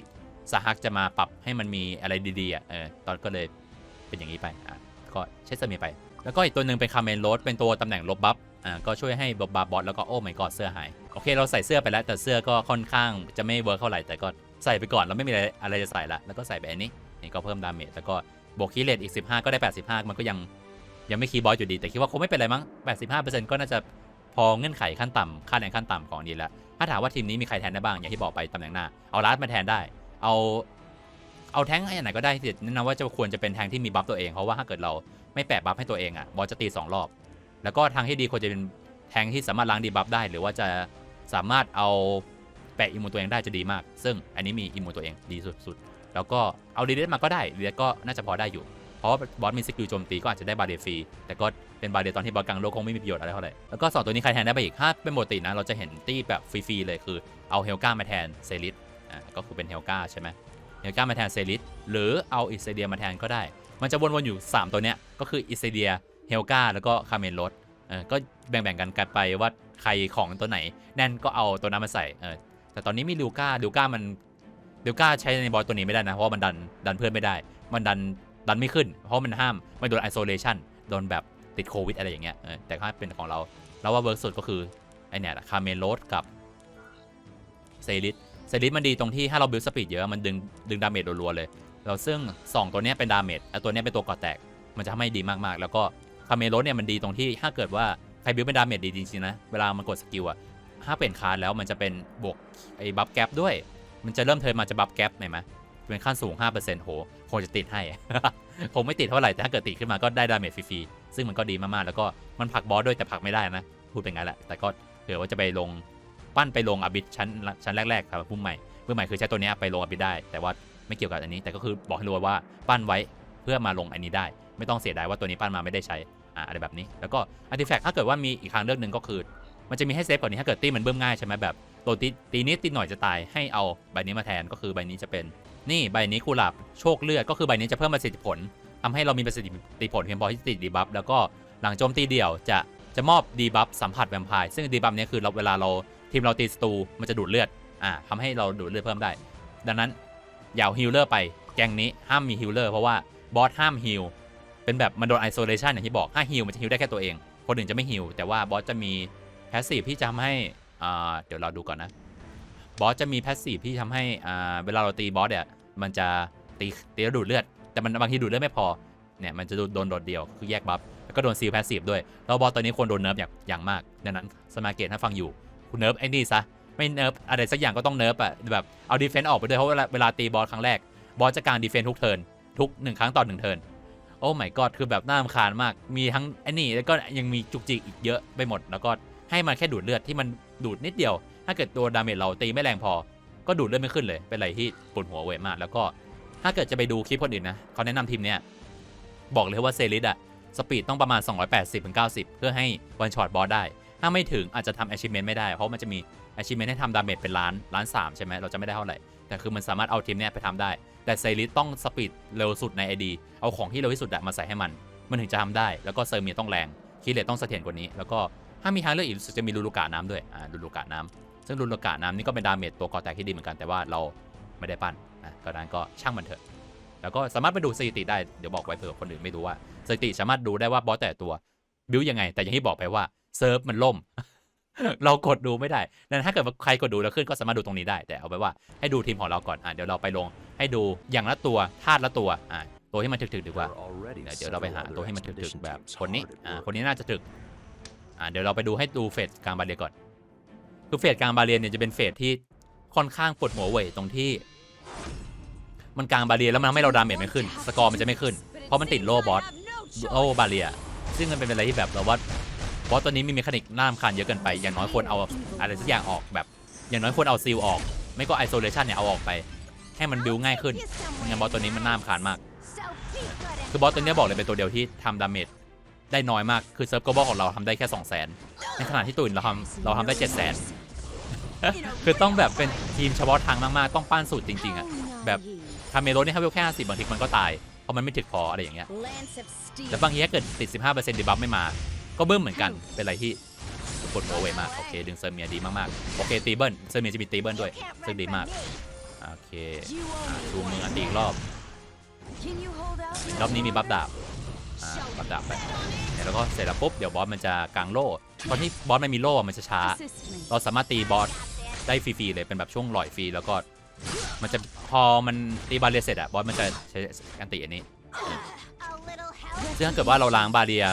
ซาฮักจะมาปรับให้มันมีอะไรดีๆอะ เออ ตอนก็เลยเป็นอย่างนี้ไปอะ ก็ใช้เซอร์เมียไป แล้วก็อีกตัวหนึ่งเป็นคาเมนโรสเป็นตัวตำแหน่งลบบัฟอ่าก็ช่วยให้บบัฟบอสแล้วก็โอ้ไม่กอดเสื้อหาย โอเคเราใส่เสื้อไปแล้วแต่เสื้อก็ค่อนข้างจะไม่เวิร์กเท่าไหร่แต่ก็ใส่ไปก่อนเราไม่มีอะไรอะไรจะใส่ละแล้วก็ใส่ไปอันนี้นี่ก็เพิ่มดาเมจแล้วก็บวกคีย์เลทอีก 15 ก็ได้ 85 มันก็ยังยังไม่คีย์บอสอยู่ดี แต่คิดว่าคงไม่เป็นไรมั้ง 85%ก็น่าจะพอเงื่อนไขขั้นต่ำค่าแรงขั้นต่ำของอันนี้แล้วถ้าถามว่าทีมนี้มีใครแทนได้บ้างอย่างที่บอกไปตำแหน่งหน้าเอาลาสมาแทนได้ เอา เอาแท้งให้อันไหนก็ได้ที่แนะนำว่าจะควรจะเป็นแทงที่มีบัฟตัวเองเพราะว่าถ้าเกิดเราไม่แปะบัฟให้ตัวเองอะบอสจะตีสองรอบ แล้วก็ทางที่ดีควรจะเป็นแทงที่สามารถล้างดีบัฟได้ หรือว่าจะสามารถเอาแปะอิมมูนตัวเองได้จะดีมาก ซึ่งอันนี้มีอิมมูนตัวเองดีสุดๆ แล้วก็เอาดีเดสมาก็ได้ดีเดสก็น่าจะพอได้อยู่ เพราะาบอสมีสกิลโจมตีก็อาจจะได้บาเดฟรี แต่ก็เป็นบาเดตอนที่บอสกลางโลกคงไม่มีประโยชน์อะไรเท่าไหร่ แล้วก็สองตัวนี้ใครแทนได้ไปอีกถ้าเป็นปกตินะเราจะเห็นตี้แบบฟรีๆเลยคือเอาเฮลกามาแทนเซริสอ่าก็คือเป็นเฮลกาใช่ไหม เฮลกามาแทนเซริสหรือเอาอิสเดียมาแทนก็ได้ มันจะวนๆอยู่ 3 ตัวเนี้ยก็คืออิสเดียเฮลกาแล้วก็คาเมนโรสเออก็แบ่งๆกันกันไปว่าใครของตัวไหน แน่นก็เอาตัวนั้นมาใส่เออแต่ตอนนี้มีลิวกาลิวกามันลิวกาใช้ในบอสตัวนี้ไม่ได้นะ เพราะว่ามันดันดันเพื่อนไม่ได้ มันดันดันไม่ขึ้น เพราะมันห้ามไม่โดนไอโซเลชันโดนแบบติดโควิดอะไรอย่างเงี้ยเออแต่ถ้าเป็นของเราเราว่าเวิร์กสุดก็คือไอเนี่ยคาเมนโรสกับเซริส เซริสมันดีตรงที่ถ้าเราบิวสปีดเยอะมันดึงดึงดาเมจรัวๆเลย เราซึ่ง 2 ตัวนี้เป็นดาเมจแล้วตัวนี้เป็นตัวก่อแตก มันจะทำให้ดีมากๆ แล้วก็คาเมโรสเนี่ยมันดีตรงที่ถ้าเกิดว่าใครบิวเป็นดาเมจดีจริงๆนะเวลามันกดสกิลอะถ้าเปลี่ยนคาร์ดแล้วมันจะเป็นบวกไอ้บัฟแกปด้วย มันจะเริ่มเทิร์นมาจะบัฟแกปเห็นไหมเป็นขั้นสูง 5%โหคงจะติดให้ คงไม่ติดเท่าไหร่ แต่ถ้าเกิดติดขึ้นมาก็ได้ดาเมจฟรีๆ ซึ่งมันก็ดีมากๆ แล้วก็มันผักบอสด้วยแต่ผักไม่ได้นะ พูดเป็นงั้นแหละ แต่ก็เผื่อว่าจะไปลง ปั้นไปลงอบิดชั้นชั้นแรกๆครับผู้ใหม่ผู้ใหม่คือใช้ตัวนี้ไปลงอบิดได้ แต่ว่าไม่เกี่ยวกับอันนี้แต่ก็คือบอกให้รู้ว่าปั้นไว้เพื่อมาลงอันนี้ได้ ไม่ต้องเสียดายว่าตัวนี้ปั้นมาไม่ได้ใช้อ่าอะไรแบบนี้ แล้วก็อาร์ติแฟกต์ถ้าเกิดว่ามีอีกทางเลือกหนึ่งก็คือ มันจะมีให้เซฟก่อนนี้ถ้าเกิดตีมันเบิ่มง่ายใช่ไหมแบบตัวตีตีนิดตีหน่อยจะตายให้เอาใบนี้มาแทนก็คือใบนี้จะเป็นนี่ใบนี้กุหลาบโชคเลือดก็คือใบนี้จะเพิ่มประสิทธิผลทำให้เรามีประสิทธิผลเพียงพอที่ติดดีบัฟแล้วก็หลังโจมตีเดี่ยวจะจะมอบดีบัฟสัมผัสแวมไพร์ซึ่งดีบัฟนี้คือเราเวลาเรา ทีมเราตีสตูมันจะดูดเลือดอ่าทำให้เราดูดเลือดเพิ่มได้ ดังนั้นอย่าฮิลเลอร์ไปแกงนี้ห้ามมีฮิลเลอร์เพราะว่าบอสห้ามฮิลเป็นแบบมันโดนไอโซเลชันอย่างที่บอกถ้าฮิลมันจะฮิลได้แค่ตัวเอง คนอื่นจะไม่ฮิลแต่ว่าบอสจะมีแพสซีฟที่จะทำให้อ่าเดี๋ยวเราดูก่อนนะบอสจะมีแพสซีฟที่ทำให้อ่าเวลาเราตีบอสเนี่ยมันจะตีตีแล้วดูดเลือด แต่มันบางทีดูดเลือดไม่พอเนี่ยมันจะโดนโดดเดียวคือแยกบัฟแล้วก็โดนซีลแพสซีฟด้วยแล้วบอสตัวนี้ควรโดนเนิร์ฟอย่างอย่างมากดังนั้นสมาเกตถ้าฟังอยู่ คุณเนิร์ฟไอ้นี่ซะ ไม่เนิร์ฟอะไรสักอย่างก็ต้องเนิร์ฟอะแบบเอาดีเฟนต์ออกไปด้วยเพราะเวลาเวลาตีบอสครั้งแรก บอสจะกางดีเฟนต์ทุกเทิร์นทุกหนึ่งครั้งต่อหนึ่งเทิร์นโอ้ my god คือแบบน่ารำคาญมาก มีทั้งไอ้นี่แล้วก็ยังมีจุกจิกอีกเยอะไปหมด แล้วก็ให้มันแค่ดูดเลือดที่มันดูดนิดเดียว ถ้าเกิดตัวดาเมจเราตีไม่แรงพอ ก็ดูดเลือดไม่ขึ้นเลย เป็นอะไรที่ปวดหัวเวมาก แล้วก็ถ้าเกิดจะไปดูคลิปคนอื่นนะเขาแนะนำทีมเนี้ยบอกเลยว่าเซริสอะสปีดต้องประมาณ 280-90 เพื่อให้วันช็อตบอสได้ ถ้าไม่ถึงอาจจะทำ achievement ไม่ได้ เพราะมันจะมี achievement ให้ทำดาเมจเป็นล้านล้านสามใช่ไหมเราจะไม่ได้เท่าไหร่ แต่คือมันสามารถเอาทีมเนี้ยไปทำได้ แต่เซริสต้องสปีดเร็วสุดใน ID เอาของที่เร็วที่สุดอะมาใส่ให้มัน มันถึงจะทำได้ แล้วก็เซอร์เมียต้องแรงคีเลตต้องเสถียรกว่านี้ แล้วก็ถ้ามีทางเลือกอีกรู้สึกจะมีลูลูกาน้ำด้วย อ่าลูลูกาน้ำซึ่งลูลูกาน้ำนี่ก็เป็นดาเมจตัวก่อแตกที่ดีเหมือนกัน แต่ว่าเราไม่ได้ปั้นนะก็นั้นก็ช่างมันเถอะ แล้วก็สามารถไปดูสถิติได้ เดี๋ยวบอกไว้เผื่อคนอื่นไม่รู้ว่าสถิติสามารถดูได้ว่าบอสแต่ตัวบิวยังไง แต่อย่างที่บอกไปว่า เซิร์ฟมันล่ม เรากดดูไม่ได้ดังนั้นถ้าเกิดว่าใครกดดูแล้วขึ้นก็สามารถดูตรงนี้ได้ แต่เอาไว้ว่าให้ดูทีมของเราก่อนอะเดี๋ยวเราไปลงให้ดูอย่างละตัวธาตุละตัวอะตัวที่มันถึกๆดีกว่าเดี๋ยวเดี๋ยวเราไปหาตัวให้มันถึกๆแบบคนนี้อ่าคนนี้น่าจะถึกอ่าเดี๋ยวเราไปดูให้ดูเฟสกลางบาเรียก่อนคือเฟสกลางบาเรียเนี่ยจะเป็นเฟสที่ค่อนข้างปวดหัวเว่ยตรงที่ มันกลางบาเรียแล้วมันทำให้เราดาเมจไม่ขึ้น สกอร์มันจะไม่ขึ้น เพราะมันติดโล่บอสโล่บาเรียซึ่งมันเป็นอะไรที่แบบเราว่า บอสตัวนี้มีเมคานิกน่ารำคาญเยอะเกินไป อย่างน้อยควรเอาอะไรสักอย่างออกแบบ อย่างน้อยควรเอาซีลออก ไม่ก็ไอโซเลชันเนี่ยเอาออกไป ให้มันบิวง่ายขึ้นไม่งั้นบอสตัวนี้มันน่ารำคาญมาก คือบอสตัวเนี้ยบอกเลยเป็นตัวเดียวที่ทำดาเมจได้น้อยมาก คือเซิร์ฟโกลบอลของเราทำได้แค่ 2 0 0 0 0นในขณะที่ตัวอื่นเราทำเราทำได้ 7 0 0 0 0นคือต้องแบบเป็นทีมเฉพาะทางมากๆ ต้องปั้นสูตรจริง ๆ อะ แบบคาเมโรนี่ถ้าเวลแค่50บางทีมันก็ตาย เพราะมันไม่ถึกพออะไรอย่างเงี้ย แต่บางทีถ้าเกิดติด 15%ดีบัฟไม่มา ก็บึ้มเหมือนกัน เป็นอะไรที่ปวดหัวเวยมาก โอเค ดึงเซอร์เมียดีมากๆ โอเค ตีเบิ้ล เซอร์เมียจะมีตีเบิ้ลด้วย ซึ่งดีมาก โอเคอชูมืออันตีอีกรอบ รอบนี้มีบัฟดาบบัฟดาบไปแล้วก็เสร็จแล้วปุ๊บ เดี๋ยวบอสมันจะกางโล่ตอนที่บอสไม่มีโล่ มันจะช้า เราสามารถตีบอสได้ฟรีๆเลย เป็นแบบช่วงลอยฟรี แล้วก็ มันจะพอมันตีบาเรียเสร็จอะบอสมันจะใช้การตีอันนี้ซึ่งถ้าเกิดว่าเราล้างบาเรีย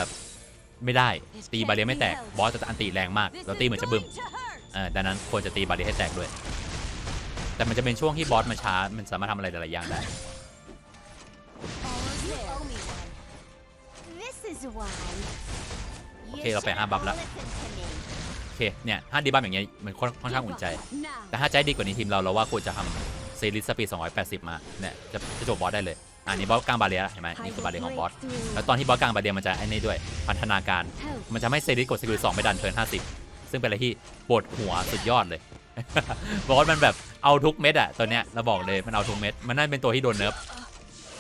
ไม่ได้ตีบาเรียไม่แตกบอสจะอันตีแรงมากแล้วตีเหมือนจะบึ้มเออดังนั้นควรจะตีบาเรียให้แตกด้วย แต่มันจะเป็นช่วงที่บอสมันช้ามันสามารถทำอะไรหลายๆอย่างได้ โอเคเราไปห้าบัฟแล้วโอเคเนี่ยถ้าดีบัฟอย่างเงี้ยมันค่อนค่อนข้างอุ่นใจ แต่ถ้าใจดีกว่านี้ทีมเราเราว่าควรจะทำเซริสสปีด280 มาเนี่ยจะจะจบบอสได้เลย อันนี้บอสกลางบาเรียแล้วเห็นไหมนี่คือบาเรียของบอส แล้วตอนที่บอสกลางบาเรียมันจะไอ้นี่ด้วย พันธนาการ มันจะไม่เซริสกดสกิลสองไปดันเทิร์น50ซึ่งเป็นอะไรที่ปวดหัวสุดยอดเลย บอสมันแบบเอาทุกเม็ดอะตัวเนี้ยเราบอกเลยมันเอาทุกเม็ด มันน่าเป็นตัวที่โดนเนิร์ฟ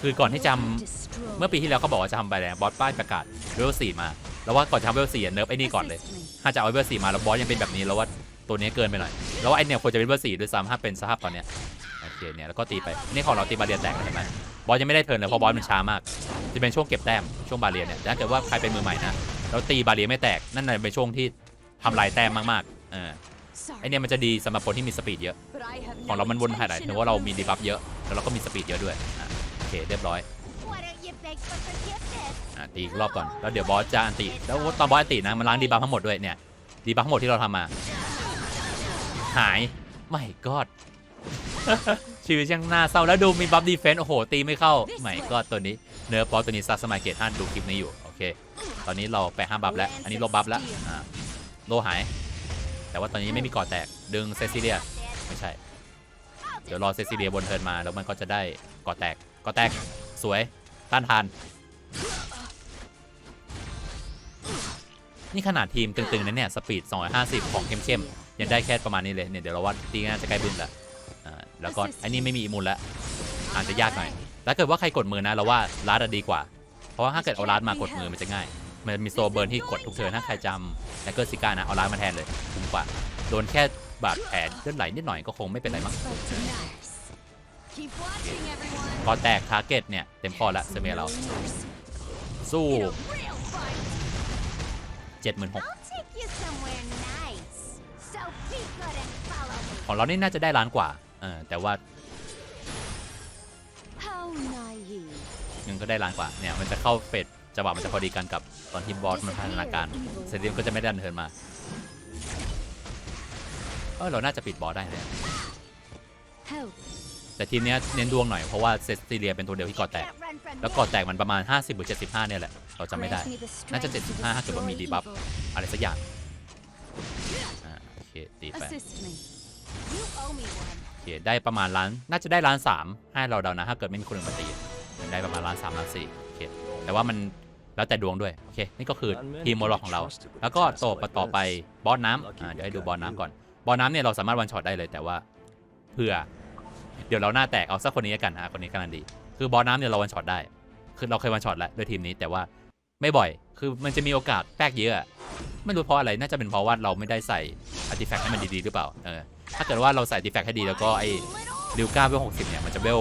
คือก่อนที่จำเมื่อปีที่แล้วเขาบอกว่าจะทำไปแล้วบอสป้ายประกาศเวลสี่มาแล้วว่าก่อนจะทำเวลสี่อะเนิร์ฟไอ้นี่ก่อนเลยถ้าจะเอาเวลสี่มาแล้วบอสยังเป็นแบบนี้แล้วว่าตัวนี้เกินไปหน่อยแล้วว่าไอเนี่ยควรจะเป็นเวลสี่ด้วยซ้ำถ้าเป็นสภาพตอนเนี้ยโอ เคเนี่ยแล้วก็ตีไปนี่ของเราตีบาเรียแตกแล้วเห็นไหมบอสยังไม่ได้เทิร์นเลยเพราะบอสมันช้ามากจะเป็นช่วงเก็บแต้มช่วงบาเรียเนี่ยถ้าเกิดว่าใครเป็นมือใหม่นะแล้วตีบาเรียไม่แตกนั่นน่ะเป็นช่วงที่ทำลายแต้มมากๆเออไอเนี่ยมันจะดีสำหรับคนที่มีสปีดเยอะ ของเรามันวนถ่ายไหนถือว่าเรามีดีบัฟเยอะแล้วเราก็มีสปีดเยอะด้วยโอเคเรียบร้อยตีอีกรอบก่อนแล้วเดี๋ยวบอสจะอันติแล้วตอนบอสอันตินะมันล้างดีบัฟทั้งหมดด้วยเนี่ยดีบัฟทั้งหมดที่เราทำมา หายไม่กอด ชีวิตยังน่าเศร้าแล้วดูมีบัฟดีเฟนต์โอ้โห ตีไม่เข้าไม่กอดตัวนี้เนื้อปอตัวนี้ซัสสมัยเกตห้าดูคลิปนี้อยู่ โอเค ตอนนี้เราไปห้าบัฟแล้ว อันนี้ลบบัฟแล้วโลหาย แต่ว่าตอนนี้ไม่มีก่อแตกดึงเซซิเลียไม่ใช่ เดี๋ยวรอเซซิเลียบนเทิร์นมาแล้วมันก็จะได้ก่อแตกก่อแตกสวยต้านทาน นี่ขนาดทีมตึงๆนั้นเนี่ยสปีด250 ของเข้มๆยังได้แค่ประมาณนี้เลยเนี่ยเดี๋ยวเราวัดตีน่าจะใกล้บึ้มแล้ว แล้วก็อันนี้ไม่มีอิมูลแล้วอาจจะยากหน่อยแล้วเกิดว่าใครกดมือนะเราว่าลาดดีกว่า เพราะว่าถ้าเกิดเอาลาดมากดมือมันจะง่าย มันมีโซเบิร์นที่กดทุกเทิร์นถ้าใครจำแล้วก็ซิก้านะเอาลาดมาแทนเลยคุ้มกว่าโดนแค่บาดแผลเลือดไหลนิดหน่อยก็คงไม่เป็นไรมั้งพอแตกทาร์เก็ตเนี่ยเต็มพอละเซเมียเรา สู้76,000ของเรานี่น่าจะได้ล้านกว่าเออแต่ว่าหนึ่งก็ได้ล้านกว่าเนี่ยมันจะเข้าเฟสจังหวะมันจะพอดีกันกับตอนที่บอสมันพัฒนาการเซเดียมก็จะไม่ดันเทิร์นมาเออเราน่าจะปิดบอสได้เลย Help. แต่ทีมเนี้ยเน้นดวงหน่อยเพราะว่าเซสติเลียเป็นตัวเดียวที่ก่อแตก แล้วก่อแตกมันประมาณ 50หรือ75 เนี่ยแหละ เราจำไม่ได้ Grant me the น่าจะ strength to 75ถ้าเกิดว่ามี destroy ดีบัฟ evil. อะไรสักอย่าง อ่าโอเคตีไป คได้ประมาณล้านน่าจะได้ล้านสามให้เราเดานะ ถ้าเกิดไม่มีคนอื่นมาตีได้ประมาณล้านสามล้านสี่โอเคแต่ว่ามันแล้วแต่ดวงด้วยโอเคนี่ก็คือทีมโมโลของเรา แล้วก็ต่อไปต่อไปบอสน้ำอ่าเดี๋ยวให้ดูบอสน้ำก่อนบอสน้ำเนี่ยเราสามารถวันช็อตได้เลยแต่ว่าเพื่อ เดี๋ยวเราหน้าแตกเอาสักคนนี้กันฮะคนนี้กำลังดี คือบอสน้ำเนี่ยเราวันช็อตได้ คือเราเคยวันช็อตแล้วด้วยทีมนี้แต่ว่าไม่บ่อย คือมันจะมีโอกาสแป๊กเยอะ ไม่รู้เพราะอะไร น่าจะเป็นเพราะว่าเราไม่ได้ใส่อาร์ติแฟกต์ให้มันดีๆหรือเปล่า เออ ถ้าเกิดว่าเราใส่อาร์ติแฟกต์ให้ดีแล้วก็ไอ้ดิวก้าเวลหกสิบเนี่ยมันจะเวล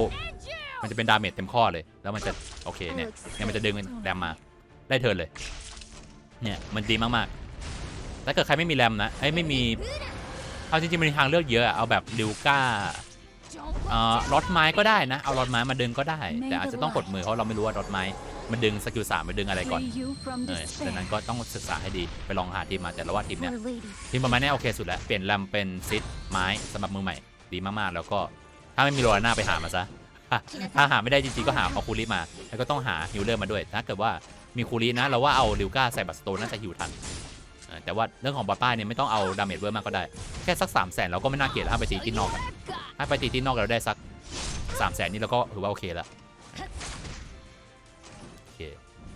มันจะเป็นดาเมจเต็มข้อเลย แล้วมันจะโอเคเนี่ยเนี่ยมันจะดึงแรมมาได้เทินเลย เนี่ยมันดีมากๆถ้าเกิดใครไม่มีแรมนะไอ้ไม่มี เอาจริงๆมันมีทางเลือกเยอะอะเอาแบบดิวก้าเอ่อรถไม้ก็ได้นะ เอารถไม้มาดึงก็ได้ แต่อาจจะต้องกดมือเพราะเราไม่รู้ว่ารถไม้ มันดึงสกิลสามมันดึงอะไรก่อน free you from เออดัง despair. นั้นก็ต้องศึกษาให้ดีไปลองหาทีมมาแต่ละว่าทีมเนี่ย Poor lady. ทีมประมาณเนี้ยโอเคสุดแล้ว เปลี่ยนแรมเป็นซิดไม้สำหรับมือใหม่ ดีมากๆ แล้วก็ถ้าไม่มีโรลาน่าไปหามาซะถ้าหาไม่ได้จริงๆก็หาเอาคูริมา แล้วก็ต้องหาฮิลเลอร์มาด้วย ถ้าเกิดว่ามีคูรินะ เราว่าเอาลิวก้าใส่บัตสโตนน่าจะฮิวทันเออแต่ว่าเรื่องของบอสป้ายเนี่ยไม่ต้องเอาดาเมจเวอร์มากก็ได้ แค่สัก3 0 0แสนเราก็ไม่น่าเกลียดถ้าไปตีที่นอกอะถ้าไปตีที่นอกเราได้สัก3 0 0แสนนี่เราก็ถือว่าโอเคแล้วโอเค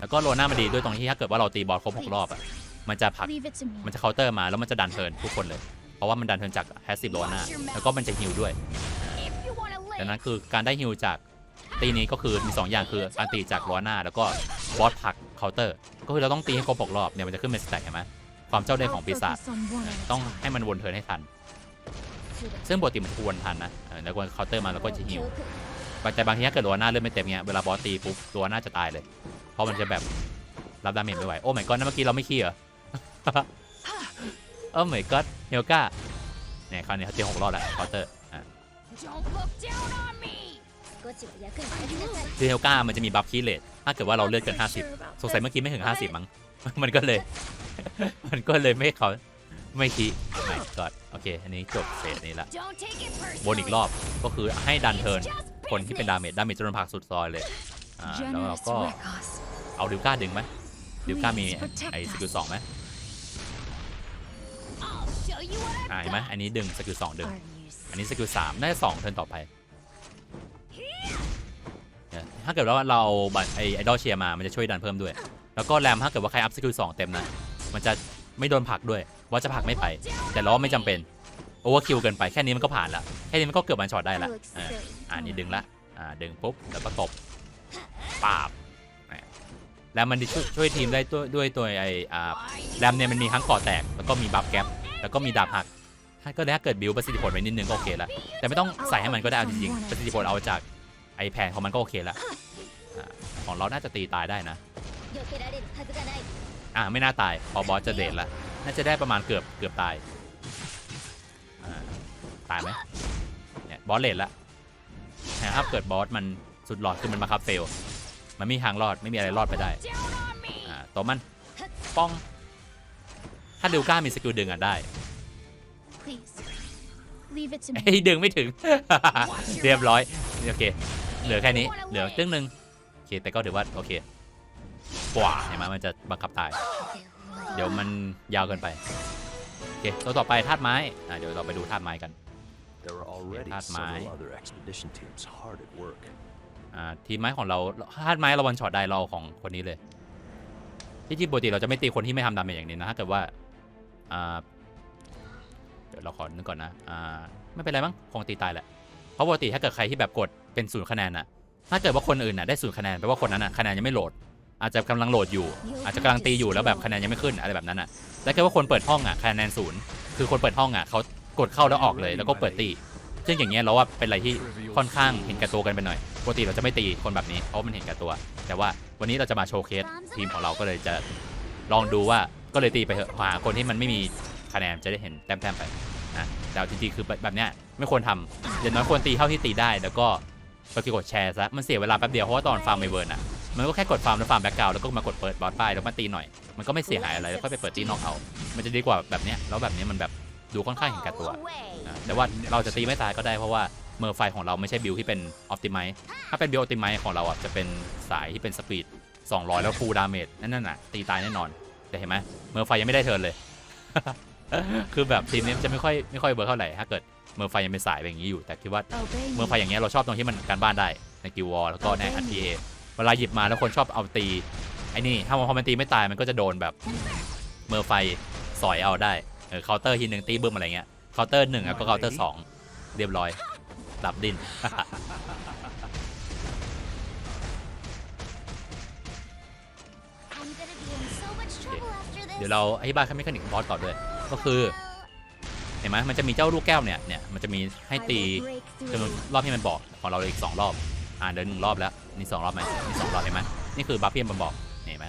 แล้วก็โรน่ามาดีด้วยตรงที่ถ้าเกิดว่าเราตีบอสครบหกรอบอะมันจะผลัก Leave it to me. มันจะเคาน์เตอร์มาแล้วมันจะดันเทิร์นทุกคนเลย เพราะว่ามันดันเทิร์นจากแพสซีฟโรน่าแล้วก็มันจะฮิลด้วย If you wanna ดัง live, นั้นคือการได้ฮิลจากตีนี้ก็คือมี2อย่างคือการตีจากโรน่าแล้วก็บอสผลักเคาน์เตอร์ก็คือเราต้องตีให้ครบหกรอบเนี่ยมันจะขึ้นเป็นสแต็กเห็นไหมความเจ้าเล่ห์ของปีศาจ focus on one at a ต้อง time. ให้มันวนเทิร์นให้ทัน To the ซึ่งปกติมันควรทันนะเออแล้วก็เคาน์เตอร์มาแล้วก็จะฮิล kill แต่บางทีถ้าเกิดโรน่าเริ่มไม่เต็มเงี้ยเวลาบอสตีปุ๊บโรน่าจะตายเลย เพราะมันจะแบบรับดาเมจไม่ไหว โอ้ my god นั่นเมื่อกี้เราไม่ขี้เหรอ โอ้ my god เฮลกาเนี่ยคราวนี้เขาตีหกรอบแล้วคาน์เตอร์อะ Don't look down on me. คือเฮลกามันจะมีบัฟคีเลตถ้าเกิดว่าเราเลือดเกิน 50 สงสัยเมื่อกี้ไม่ถึง 50 มั้ง มันก็เลย มันก็เลยไม่เขาไม่คีไม่กอดโอเค อันนี้จบเฟสนี้ละ Don't take it วนอีกรอบก็คือให้ดันเทิร์นคนที่เป็นดาเมจดาเมจจนผักสุดซอยเลย อ่า แล้วเราก็ เอาดิวก้าดึงไหมดิวก้ามี Please protect ไอ้สกิล us. สองไหม I'll show you what I've อ่าเห็นไหม got. อันนี้ดึงสกิลสองดึง Are you อันนี้สกิลสามน่าจะสองเทิร์นต่อไปเนี่ยถ้าเกิดว่าเราเอาบัตรไอไอดอลเชียร์มา มันจะช่วยดันเพิ่มด้วย แล้วก็แรมถ้าเกิดว่าใครอัพสกิลสองเต็มนะ มันจะไม่โดนผลักด้วย ว่าจะผลักไม่ไป แต่เราว่าไม่จำเป็น โอเวอร์คิวเกินไป แค่นี้มันก็ผ่านละ แค่นี้มันก็เกือบวันช็อตได้ละ That looks อ่า silly, อ่านี่ don't ดึง it? ละ อ่า ดึงปุ๊บ แล้วก็ตบปาบเนี่ย แล้วมันช่วยช่วยทีมได้ด้วยด้วยตัวไออ่าแรมเนี่ยมันมีทั้งก่อแตกแล้วก็มีบัฟแก๊ปแล้วก็มีดาบหักถ้าก็ถ้าเกิดบิวประสิทธิผลไว้นิดนึงก็โอเคละแต่ไม่ต้องใส่ให้มันก็ได้เอาจริงๆประสิทธิผลเอาจากไอแผนของมันก็โอเคละของเราน่าจะตีตายได้นะอ่าไม่น่าตายพอบอสจะเดทละน่าจะได้ประมาณเกือบเกือบตายตายไหมเนี่ยบอสเลทละแต่ถ้าเกิดบอสมันสุดหลอดคือมันมาคับเฟล มันไม่มีทางรอดไม่มีอะไรรอดไปได้ Down on me. อ่าตัวมันป้อง ถ้าลิวก้ามีสกิลดึงอะได้ Please. Leave it to เฮ้ย me. ดึงไม่ถึง เรียบร้อยโอเค เหลือแค่นี้ เหลือตึ้งหนึ่งโอเคแต่ก็ถือว่าโอเคกว่าเห็นไหมมันจะบังคับตาย เดี๋ยวมันยาวเกินไปโอเคตัวต่อไปธาตุไม้อ่าเดี๋ยวเราไปดูธาตุไม้กัน There are already Not several อ่าทีมไม้ของเราธาไม้เราวันช็อตได้เราของคนนี้เลย ที่จริงปกติเราจะไม่ตีคนที่ไม่ทำดาเมจอย่างนี้นะถ้าเกิดว่าอ่าเดี๋ยวเราขอนึกก่อนนะอ่าไม่เป็นไรมั้งคงตีตายแหละเพราะปกติถ้าเกิดใครที่แบบกดเป็นศูนย์คะแนนน่ะถ้าเกิดว่าคนอื่นน่ะได้ศูนย์คะแนนแปลว่าคนนั้นน่ะคะแนนยังไม่โหลด อาจจะกำลังโหลดอยู่ อาจจะกำลังตีอยู่แล้วแบบคะแนนยังไม่ขึ้นอะไรแบบนั้นอะแต่เกิดว่าคนเปิดห้องอะคะแนนศูนย์คือคนเปิดห้องอะเขากดเข้าแล้วออกเลยแล้วก็เปิดตีซึ่งอย่างเงี้ยเราว่าเป็นอะไรที่ค่อนข้างเห็นแก่ตัวกันไปหน่อย ปกติเราจะไม่ตีคนแบบนี้เพราะมันเห็นแก่ตัว แต่ว่าวันนี้เราจะมาโชว์เคสทีมของเราก็เลยจะลองดูว่าก็เลยตีไปเถอะหาคนที่มันไม่มีคะแนนจะได้เห็นแต้มๆไปนะแต่เอาจริงๆคือแบบเนี้ยไม่ควรทำอย่างน้อยควรตีเท่าที่ตีได้ แล้วก็ไปกดแชร์ซะมันเสียเวลาแป๊บเดียวเพราะว่าตอนฟาร์มไมเวิร์นอะมันก็แค่กดฟาร์มแล้วฟาร์มแบ็กกราวแล้วก็มากดเปิดบอสป้ายแล้วมาตีหน่อย มันก็ไม่เสียหายอะไรแล้วค่อยไปเปิดตีนอกเอามันจะดีกว่าแบบเนี้ยแล้วแบบนี้มันแบบดูค่อนข้างเห็นแก่ตัวนะแต่ว่าเราจะตีไม่ตายก็ได้เพราะว่า เมอร์ไฟของเราไม่ใช่บิลที่เป็นออ t ติไม e ถ้าเป็นบิลออ t ติไม e ของเราอะจะเป็นสายที่เป็นสปีด 200 แล้วฟูลดาเมจนั่นน่ะตีตายแน่นอน แต่เห็นไหมเมอร์ไฟยังไม่ได้เทิร์นเลย คือแบบทีมนี้มันจะไม่ค่อยไม่ค่อยเวิร์กเท่าไหร่ถ้าเกิดเมอร์ไฟยังเป็นสายแบบนี้อยู่ แต่คิดว่า Obey เมืองไฟอย่างเงี้ยเราชอบตรงที่มันการบ้านได้ในกิววอลแล้วก็ใน RTA เวลาหยิบมาแล้วคนชอบเอาตีไอ้นี่ถ้ามันพอมันตีไม่ตายมันก็จะโดนแบบเมอร์ไฟสอยเอาได้เออเคาน์เตอร์ทีหนึ่งตีบึ้มอะไรเงี้ยเคาน์เตอร์หนึ่งแล้วก็เคาน์เตอร์สองเรียบร้อย ดับดิน I'm gonna be in so much trouble after this. เดี๋ยวเราอธิบายแค่เมคานิกบอสต่อด้วย ก็คือ เห็นไหมมันจะมีเจ้าลูกแก้วเนี่ย เนี่ย มันจะมีให้ I ตี will break จำนวน through. รอบที่มันบอกของเราเลยอีกสองรอบ อ่าเดินหนึ่งรอบแล้วนี่สองรอบไหมนี่สองรอบเห็นไหมนี่คือบัฟที่มันบอกเห็นไหม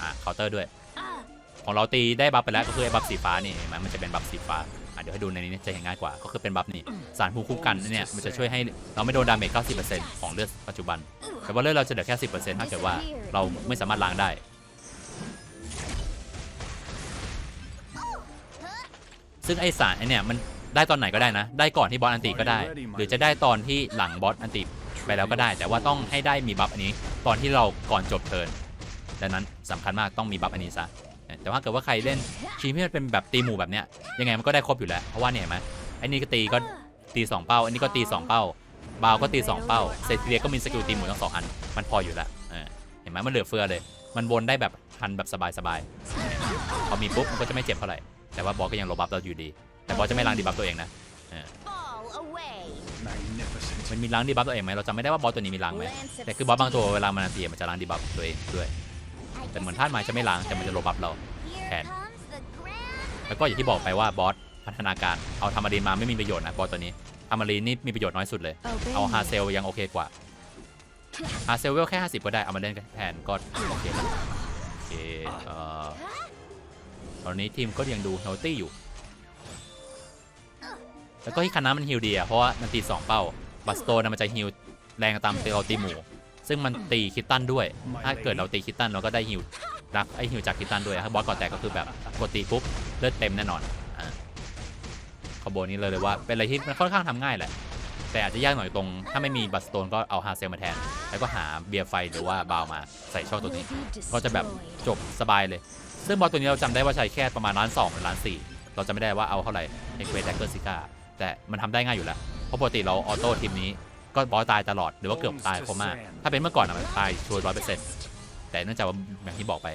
อ่าเคาน์เตอร์ด้วย Ah, ของเราตีได้บัฟไปแล้วก็คือไอ้บัฟสีฟ้านี่เห็นไหมมันจะเป็นบัฟสีฟ้า อะเดี๋ยวให้ดูในนี้จะเห็นง่ายกว่า ก็คือเป็นบัฟนี่สารภูมิคุ้มกันเนี่ยมันจะช่วยให้เราไม่โดนดาเมจ 90%ของเลือดปัจจุบัน แต่ว่าเลือดเราจะเหลือแค่ 10%ถ้าเกิดว่าเราไม่สามารถล้างได้ ซึ่งไอสารไอเนี่ยมันได้ตอนไหนก็ได้นะ ได้ก่อนที่บอสอันติก็ได้ หรือจะได้ตอนที่หลังบอสอันติไปแล้วก็ได้ แต่ว่าต้องให้ได้มีบัฟอันนี้ ตอนที่เราก่อนจบเทิร์นดังนั้นสำคัญมากต้องมีบัฟอันนี้ซะ แต่ว่าเกิดว่าใครเล่นทีมที่มันเป็นแบบตีหมู่แบบเนี้ยยังไงมันก็ได้ครบอยู่แล้วเพราะว่าเนี่ยเห็นไหมไอ้นี่ก็ตีก็ตีสองเป้าอันนี้ก็ตีสองเป้าบาวก็ตีสองเป้าเซติเลียก็มีสกิลตีหมู่ทั้งสองอันมันพออยู่แล้วเห็นไหมมันเหลือเฟือเลย มันวนได้แบบทันแบบสบายๆพอมีปุ๊บมันก็จะไม่เจ็บเท่าไหร่แต่ว่าบอสก็ยังโลบัฟเราอยู่ดี แต่บอสจะไม่ล้างดีบัฟตัวเองนะมันมีล้างดีบัฟตัวเองไหมเราจำไม่ได้ว่าบอสตัวนี้มีล้างไหมแต่คือบอสบางตัวเวลามันตีมันจะล้างดีบัฟตัวเองด้วย แต่เหมือน guess ธาตุไม้จะไม่ล้างแต่มันจะโลบัฟเรา Here Ken. comes the grand แล้วก็อย่างที่บอกไปว่าบอสพัฒนาการเอาธรรมารีนมาไม่มีประโยชน์นะบอสตัวนี้ธรรมารีนนี่มีประโยชน์น้อยสุดเลย Obey เอา me. ฮาเซลยังโอเคกว่าฮาเซลเวลแค่ 50 ก็ได้เอามาเล่นแทนก็โอเคแล้วโอเคเอ่อตอนนี้ทีมก็ยังดูเฮลตี้อยู่ แล้วก็ที่คณะมันฮิลดีอะเพราะว่ามันตี2เป้าบัสโตนมันจะฮิลแรงตามตีเราตีหมู ซึ่งมันตีคิตตันด้วย ถ้าเกิดเราตีคิตตันเราก็ได้ฮิลรักไอฮิลจากคิตตันด้วยถ้าบอสก่อนแตกก็คือแบบกดตีปุ๊บเลือดเต็มแน่นอนอ่าคอมโบนี้เลยเลยว่า เป็นอะไรที่มันค่อนข้างทำง่ายแหละ แต่อาจจะยากหน่อยตรง ถ้าไม่มีบัสโตนก็เอาฮาเซลมาแทน แล้วก็หาเบียร์ไฟหรือว่าบาวมาใส่ช่องตัวนี้ ก็จะแบบจบสบายเลย ซึ่งบอสตัวนี้เราจำได้ว่าใช้แค่ประมาณล้านสองหรือล้านสี่เราจะไม่ได้ว่าเอาเท่าไหร่ในเควสแดกเกอร์ซิก้าแต่มันทำได้ง่ายอยู่แล้ว เพราะปกติเราออโต้ทีมนี้ ก็บอสตายตลอดหรือว่าเกือบตายโคม่าถ้าเป็นเมื่อก่อนอะมันตายชัวร์ร้อยเปอร์เซ็นต์แต่เนื่องจากว่าอย่างที่บอกไป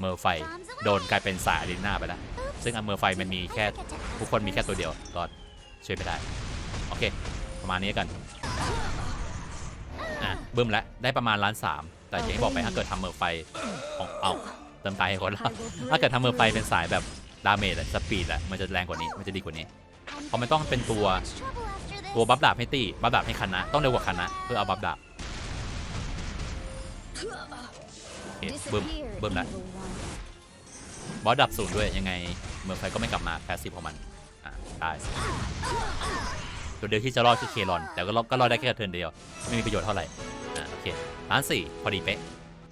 เมอร์ไฟ Bombs โด away. นกลายเป็นสายอารีนาไปแล้วซึ่งอันเมอร์ไฟมันมีแค่ Look at that. ทุกคนมีแค่ตัวเดียวก็ช่วยไม่ได้โอเค ประมาณนี้กันอะบึ้มแล้วได้ประมาณล้านสามแต่อย่างที่บอกไปถ้าเกิดทำเมอร์ไฟของเอาเติมตายให้คนละ I will ถ้าเกิด break ทำเมอร์ไฟ through. เป็นสายแบบดาเมจอะสปีดอะมันจะแรงกว่านี้มันจะดีกว่านี้ I'm เพราะมันต้องเป็นตัว ตัวบัฟดาบให้ตีบัฟดาบให้คณะต้องเร็วกว่าคณะเพื่อเอาบัฟดาบโอเคบึ้ม Disappear, บึ้มแล้วบอสดับศูนย์ด้วยยังไงเมืองไฟก็ไม่กลับมาแพสซีฟของมันอ่าตายตัวเดียวที่จะรอดคือเครอน แต่ก็รอดก็รอดได้แค่เทิร์นเดียว ไม่มีประโยชน์เท่าไหร่อ่าโอเคล้านสี่พอดีเป๊ะ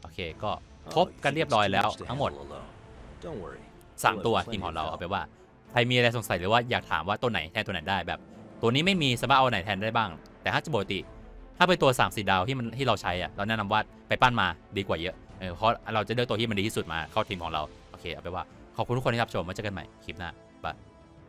โอเคก็ครบกันเรียบร้อยแล้วทั้งหมดสามตัวทีมของเราเอาไปว่าใครมีอะไรสงสัยหรือว่าอยากถามว่าตัวไหนแทนตัวไหนได้แบบ ตัวนี้ไม่มีสามารถเอาไหนแทนได้บ้าง แต่ถ้าจะปกติ ถ้าเป็นตัว3ามสี่ดาวที่มันที่เราใช้อะเราแนะนำว่าไปปั้นมาดีกว่าเยอะเออเพราะเราจะเลือกตัวที่มันดีที่สุดมาเข้าทีมของเรา โอเคเอาไปว่า ขอบคุณทุกคนที่รับชมไว้เจอกันใหม่คลิปหน้าบาย